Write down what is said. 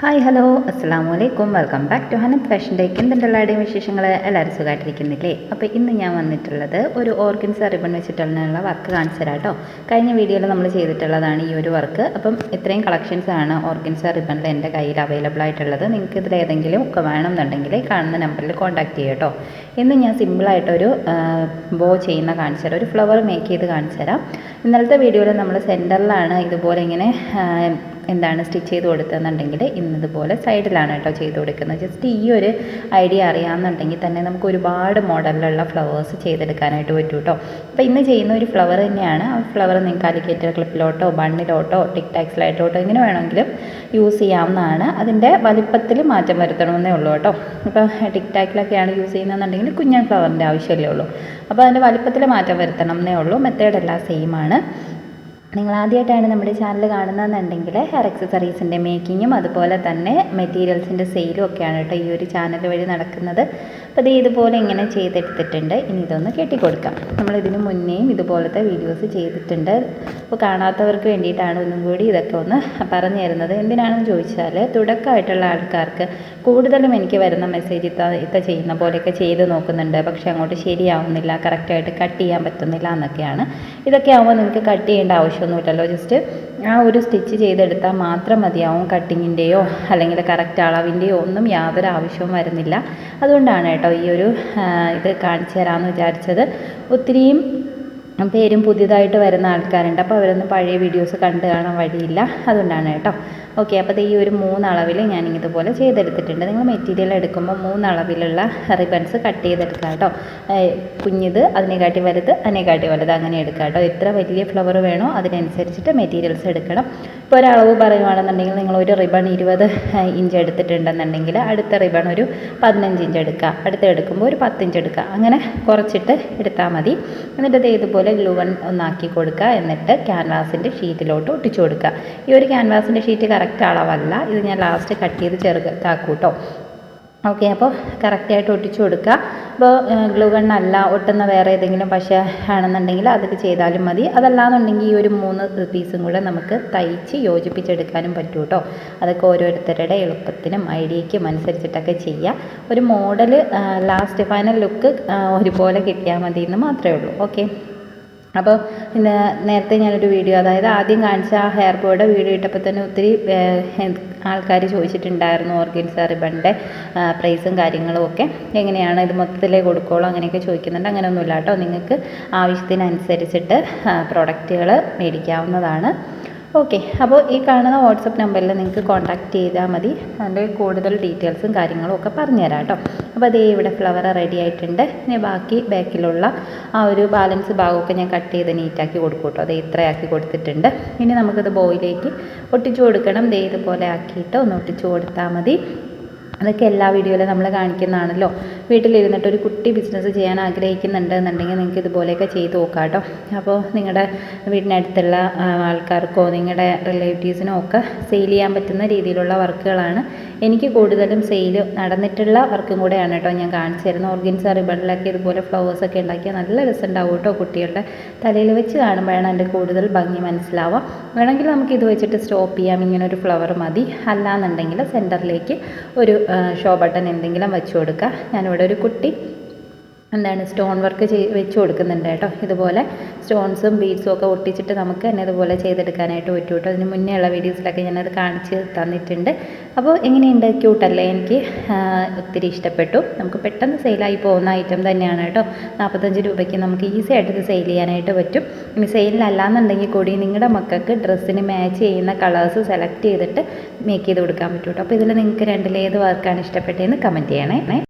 Hi hello അസ്സാം വലൈക്കും welcome back to Hanath fashion ഡേക്ക് എന്തുണ്ടെല്ലാവരുടെയും വിശേഷങ്ങൾ എല്ലാവരും സുഖമായിട്ടിരിക്കുന്നില്ലേ അപ്പോൾ ഇന്ന് ഞാൻ വന്നിട്ടുള്ളത് ഒരു ഓർഗൻസ് റിബൺ വെച്ചിട്ടുള്ള വർക്ക് കാണിച്ചു തരാം കേട്ടോ കഴിഞ്ഞ വീഡിയോയിൽ നമ്മൾ ചെയ്തിട്ടുള്ളതാണ് ഈ ഒരു വർക്ക്. അപ്പം ഇത്രയും കളക്ഷൻസ് ആണ് ഓർഗൻസ് റിബണിൽ എന്റെ കയ്യിൽ അവൈലബിൾ ആയിട്ടുള്ളത്. നിങ്ങൾക്ക് ഇതിൽ ഏതെങ്കിലും ഒക്കെ വേണമെന്നുണ്ടെങ്കിൽ കാണുന്ന നമ്പറിൽ കോൺടാക്ട് ചെയ്യുക കേട്ടോ ഇന്ന് ഞാൻ സിമ്പിളായിട്ടൊരു ബോ ചെയ്യുന്ന കാണിച്ചു തരാം ഒരു ഫ്ലവർ മേക്ക് ചെയ്ത് കാണിച്ചു തരാം ഇന്നലത്തെ വീഡിയോയിൽ നമ്മൾ സെന്ററിലാണ് ഇതുപോലെ ഇങ്ങനെ എന്താണ് സ്റ്റിച്ച് ചെയ്ത് കൊടുത്തതെന്നുണ്ടെങ്കിൽ ഇന്നതുപോലെ സൈഡിലാണ് കേട്ടോ ചെയ്ത് കൊടുക്കുന്നത്. ജസ്റ്റ് ഈ ഒരു ഐഡിയ അറിയാമെന്നുണ്ടെങ്കിൽ തന്നെ നമുക്ക് ഒരുപാട് മോഡലിലുള്ള ഫ്ലവേഴ്സ് ചെയ്തെടുക്കാനായിട്ട് പറ്റും കേട്ടോ അപ്പോൾ ഇന്ന് ചെയ്യുന്ന ഒരു ഫ്ലവർ തന്നെയാണ്. ആ ഫ്ലവർ നിങ്ങൾക്ക് അലിക്കേറ്റർ ക്ലിപ്പിലോട്ടോ ബണ്ണിലോട്ടോ ടിക് ടാക്സിലായിട്ടോട്ടോ എങ്ങനെ വേണമെങ്കിലും യൂസ് ചെയ്യാവുന്നതാണ്. അതിന്റെ വലിപ്പത്തിൽ മാറ്റം വരുത്തണമെന്നേ ഉള്ളൂ കേട്ടോ. ഇപ്പോൾ ടിക് ടാക്കിലൊക്കെയാണ് യൂസ് ചെയ്യുന്നതെന്നുണ്ടെങ്കിൽ കുഞ്ഞൻ ഫ്ലവറിന്റെ ആവശ്യമല്ലേ ഉള്ളൂ. അപ്പോൾ അതിന്റെ വലിപ്പത്തിൽ മാറ്റം വരുത്തണം എന്നേ ഉള്ളൂ. മെത്തേഡ് എല്ലാം സെയിം ആണ്. നിങ്ങൾ ആദ്യമായിട്ടാണ് നമ്മുടെ ചാനൽ കാണുന്നതെന്നുണ്ടെങ്കിൽ ഹെയർ അക്സസറീസിന്റെ മേക്കിങ്ങും അതുപോലെ തന്നെ മെറ്റീരിയൽസിന്റെ സെയിലും ഒക്കെയാണ് കേട്ടോ ഈ ഒരു ചാനൽ വഴി നടക്കുന്നത്. അപ്പോൾ ഇത് ഇതുപോലെ ഇങ്ങനെ ചെയ്തെടുത്തിട്ടുണ്ട്. ഇനി ഇതൊന്ന് കെട്ടിക്കൊടുക്കാം. ഇതിനു മുന്നേയും ഇതുപോലത്തെ വീഡിയോസ് ചെയ്തിട്ടുണ്ട്. അപ്പോൾ കാണാത്തവർക്ക് വേണ്ടിയിട്ടാണ് ഒന്നും കൂടി ഇതൊക്കെ ഒന്ന് പറഞ്ഞു തരുന്നത്. എന്തിനാണെന്ന് ചോദിച്ചാൽ തുടക്കമായിട്ടുള്ള ആൾക്കാർക്ക് കൂടുതലും എനിക്ക് വരുന്ന മെസ്സേജ് ഇത്ത ഇത്ത ചെയ്യുന്ന പോലെയൊക്കെ ചെയ്ത് നോക്കുന്നുണ്ട്. പക്ഷേ അങ്ങോട്ട് ശരിയാവുന്നില്ല കറക്റ്റായിട്ട് കട്ട് ചെയ്യാൻ പറ്റുന്നില്ല എന്നൊക്കെയാണ്. ഇതൊക്കെ ആകുമ്പോൾ നിങ്ങൾക്ക് കട്ട് ചെയ്യേണ്ട ആവശ്യമൊന്നുമില്ലല്ലോ. ജസ്റ്റ് ആ ഒരു സ്റ്റിച്ച് ചെയ്തെടുത്താൽ മാത്രം മതിയാവും കട്ടിങ്ങിന്റെയോ അല്ലെങ്കിൽ കറക്റ്റ് അളവിന്റെയോ ഒന്നും യാതൊരു ആവശ്യവും വരുന്നില്ല. അതുകൊണ്ടാണ് കേട്ടോ ഈ ഒരു ഇത് കാണിച്ചു തരാമെന്ന് വിചാരിച്ചത്. ഒത്തിരിയും പേരും പുതിയതായിട്ട് വരുന്ന ആൾക്കാരുണ്ട്. അപ്പോൾ അവരൊന്നും പഴയ വീഡിയോസ് കണ്ടു കാണാൻ വഴിയില്ല. അതുകൊണ്ടാണ് കേട്ടോ. ഓക്കെ അപ്പോൾ ഈ ഒരു മൂന്നളവിൽ ഞാൻ ഇതുപോലെ ചെയ്തെടുത്തിട്ടുണ്ട്. നിങ്ങൾ മെറ്റീരിയൽ എടുക്കുമ്പോൾ മൂന്നളവിലുള്ള റിബൺസ് കട്ട് ചെയ്തെടുക്കുക കേട്ടോ. കുഞ്ഞിത് അതിനെക്കാട്ടി വലുത് അതിനെക്കാട്ടി വലുത് അങ്ങനെ എടുക്കുക കേട്ടോ. എത്ര വലിയ ഫ്ലവർ വേണോ അതിനനുസരിച്ചിട്ട് മെറ്റീരിയൽസ് എടുക്കണം. ഇപ്പോൾ ഒരളവ് പറയുകയാണെന്നുണ്ടെങ്കിൽ നിങ്ങൾ ഒരു റിബൺ ഇരുപത് ഇഞ്ച് എടുത്തിട്ടുണ്ടെന്നുണ്ടെങ്കിൽ അടുത്ത റിബൺ ഒരു പതിനഞ്ച് ഇഞ്ച് എടുക്കുക. അടുത്ത എടുക്കുമ്പോൾ ഒരു പത്തിഞ്ച് എടുക്കുക. അങ്ങനെ കുറച്ചിട്ട് എടുത്താൽ മതി. എന്നിട്ട് ഇതുപോലെ ഗ്ലൂവൺ ഒന്നാക്കി കൊടുക്കുക. എന്നിട്ട് ക്യാൻവാസിന്റെ ഷീറ്റിലോട്ട് ഒട്ടിച്ചു കൊടുക്കുക. ഈ ഒരു ക്യാൻവാസിന്റെ ഷീറ്റ് കറക്റ്റ് അളവല്ല. ഇത് ഞാൻ ലാസ്റ്റ് കട്ട് ചെയ്ത് ചെറുതാക്കും കേട്ടോ ഓക്കെ അപ്പോൾ കറക്റ്റായിട്ട് ഒട്ടിച്ചു കൊടുക്കുക. അപ്പോൾ ഗ്ലൂ ഗണ്ണല്ല ഒട്ടുന്ന വേറെ ഏതെങ്കിലും പശ ആണെന്നുണ്ടെങ്കിൽ അതിൽ ചെയ്താലും മതി. അതല്ലാന്നുണ്ടെങ്കിൽ ഈ ഒരു മൂന്ന് പീസും കൂടെ നമുക്ക് തയ്ച്ച് യോജിപ്പിച്ചെടുക്കാനും പറ്റും കേട്ടോ അതൊക്കെ ഓരോരുത്തരുടെ എളുപ്പത്തിനും ഐഡിയയ്ക്കും അനുസരിച്ചിട്ടൊക്കെ ചെയ്യുക. ഒരു മോഡൽ ലാസ്റ്റ് ഫൈനൽ ലുക്ക് ഒരുപോലെ കിട്ടിയാൽ മതി എന്ന് മാത്രമേ ഉള്ളൂ. ഓക്കെ അപ്പോൾ ഇന്ന് നേരത്തെ ഞാനൊരു വീഡിയോ അതായത് ആദ്യം കാണിച്ച ആ ഹെയർ ബോയുടെ വീഡിയോ ഇട്ടപ്പോൾ തന്നെ ഒത്തിരി ആൾക്കാർ ചോദിച്ചിട്ടുണ്ടായിരുന്നു ഓർഗൻസ് റിബണിന്റെ പ്രൈസും കാര്യങ്ങളും ഒക്കെ എങ്ങനെയാണ് ഇത് മൊത്തത്തിലേ കൊടുക്കുള്ളൂ അങ്ങനെയൊക്കെ ചോദിക്കുന്നുണ്ട്. അങ്ങനെയൊന്നുമില്ല കേട്ടോ. നിങ്ങൾക്ക് ആവശ്യത്തിനനുസരിച്ചിട്ട് പ്രോഡക്റ്റുകൾ മേടിക്കാവുന്നതാണ്. ഓക്കെ അപ്പോൾ ഈ കാണുന്ന വാട്സപ്പ് നമ്പറിൽ നിങ്ങൾക്ക് കോൺടാക്റ്റ് ചെയ്താൽ മതി. അതിന്റെ കൂടുതൽ ഡീറ്റെയിൽസും കാര്യങ്ങളും ഒക്കെ പറഞ്ഞുതരാം കേട്ടോ. അപ്പോൾ അതേ ഇവിടെ ഫ്ലവർ റെഡി ആയിട്ടുണ്ട്. ഇനി ബാക്കി ബാക്കിലുള്ള ആ ഒരു ബാലൻസ് ഭാഗമൊക്കെ ഞാൻ കട്ട് ചെയ്ത് നീറ്റാക്കി കൊടുക്കും കേട്ടോ. അത് ഇത്രയാക്കി കൊടുത്തിട്ടുണ്ട്. ഇനി നമുക്കത് ബോയിലേക്ക് ഒട്ടിച്ചു കൊടുക്കണം. ദേ ഇതുപോലെ ആക്കിയിട്ട് ഒന്ന് ഒട്ടിച്ചു കൊടുത്താൽ മതി. അതൊക്കെ എല്ലാ വീഡിയോയിലും നമ്മൾ കാണിക്കുന്നതാണല്ലോ. വീട്ടിലിരുന്നിട്ട് ഒരു കുട്ടി ബിസിനസ് ചെയ്യാൻ ആഗ്രഹിക്കുന്നുണ്ട് എന്നുണ്ടെങ്കിൽ നിങ്ങൾക്ക് ഇതുപോലെയൊക്കെ ചെയ്ത് നോക്കാം കേട്ടോ അപ്പോൾ നിങ്ങളുടെ വീടിനടുത്തുള്ള ആൾക്കാർക്കോ നിങ്ങളുടെ റിലേറ്റീവ്സിനോ ഒക്കെ സെയിൽ ചെയ്യാൻ പറ്റുന്ന രീതിയിലുള്ള വർക്കുകളാണ് എനിക്ക് കൂടുതലും സെയിൽ നടന്നിട്ടുള്ള വർക്കും കൂടെയാണ് കേട്ടോ ഞാൻ കാണിച്ചു തരുന്നത്. ഓർഗൻസ് റിബണിലൊക്കെ ഇതുപോലെ ഫ്ലവേഴ്സൊക്കെ ഉണ്ടാക്കിയാൽ നല്ല രസമുണ്ടാവും കേട്ടോ കുട്ടികളുടെ തലയിൽ വെച്ച് കാണുമ്പോഴാണ് എന്റെ കൂടുതൽ ഭംഗി മനസ്സിലാവുക. വേണമെങ്കിൽ നമുക്ക് ഇത് വെച്ചിട്ട് സ്റ്റോപ്പ് ചെയ്യാം. ഇങ്ങനെ ഒരു ഫ്ലവർ മതി. അല്ലാന്നുണ്ടെങ്കിൽ സെന്ററിലേക്ക് ഒരു ഷോ ബട്ടൺ എന്തെങ്കിലും വെച്ച് കൊടുക്കുക. ഞാനിവിടെ ഒരു കുട്ടി എന്താണ് സ്റ്റോൺ വർക്ക് ചെയ് വെച്ച് കൊടുക്കുന്നുണ്ട് കേട്ടോ. ഇതുപോലെ സ്റ്റോൺസും ബീഡ്സും ഒക്കെ ഒട്ടിച്ചിട്ട് നമുക്ക് തന്നെ ഇതുപോലെ ചെയ്തെടുക്കാനായിട്ട് പറ്റും കേട്ടോ. അതിന് മുന്നേ ഉള്ള വീഡിയോസിലൊക്കെ ഞാനത് കാണിച്ച് തന്നിട്ടുണ്ട്. അപ്പോൾ എങ്ങനെയുണ്ട്? ക്യൂട്ടല്ലേ എനിക്ക്? ഒത്തിരി ഇഷ്ടപ്പെട്ടു. നമുക്ക് പെട്ടെന്ന് സെയിലായി പോകുന്ന ഐറ്റം തന്നെയാണ് കേട്ടോ. നാൽപ്പത്തഞ്ച് രൂപയ്ക്ക് നമുക്ക് ഈസി ആയിട്ട് ഇത് സെയിൽ ചെയ്യാനായിട്ട് പറ്റും. ഇനി സെയിലിലല്ലാന്നുണ്ടെങ്കിൽ കൂടി നിങ്ങളുടെ മക്കൾക്ക് ഡ്രസ്സിന് മാച്ച് ചെയ്യുന്ന കളേഴ്സ് സെലക്ട് ചെയ്തിട്ട് മേക്ക് ചെയ്ത് കൊടുക്കാൻ പറ്റും കേട്ടോ. അപ്പോൾ ഇതിൽ നിങ്ങൾക്ക് രണ്ടിലേത് വർക്കാണ് ഇഷ്ടപ്പെട്ടതെന്ന് കമന്റ് ചെയ്യണേ.